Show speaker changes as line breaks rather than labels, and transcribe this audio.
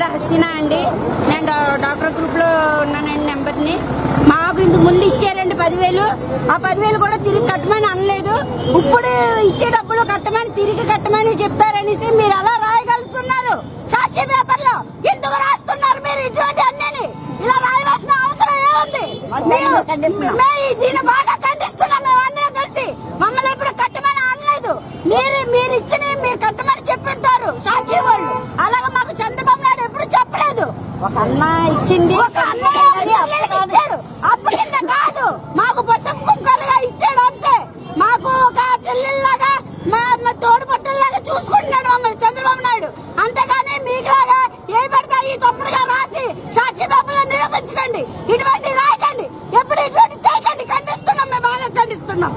హసీనా అండి. నేను డాక్టర్ గ్రూప్లో ఉన్నానండి నెంబర్ని. మాకు ఇంతకు ముందు ఇచ్చారండి పదివేలు. ఆ పదివేలు కూడా తిరిగి కట్టమని అనలేదు. ఇప్పుడు ఇచ్చే డబ్బులు కట్టమని తిరిగి కట్టమని చెప్తారనేసి మీరు అలా రాయగలుగుతున్నారు? సాక్షి పేపర్లో ఎందుకు రాస్తున్నారు మీరు ఇటువంటి అన్నీ ఇలా రాయవలసిన అవసరం ఏముంది? దీన్ని బాగా ఖండిస్తున్నాం. మేము అందరం కలిసి మమ్మల్ని ఇప్పుడు కట్టమని అనలేదు. మీరు మీరు ఇచ్చిన మీరు
ఒక అన్న ఇచ్చింది. ఒక ఇచ్చాడు
అప్పు కింద కాదు. మాకు పసుపు కుంకలుగా ఇచ్చాడు అంతే. మాకు ఒక చెల్లెల్లాగా మా తోడు పట్టులాగా చూసుకుంటున్నాడు మమ్మల్ని చంద్రబాబు నాయుడు. అంతేగాని మీకులాగా ఏ పడితే ఈ తప్పుడుగా రాసి సాక్షి పేపర్లో నిరూపించకండి. ఇటువంటి రాయకండి. ఎప్పుడు ఇటువంటి చేయకండి. ఖండిస్తున్నాం. మేము బాగా ఖండిస్తున్నాం.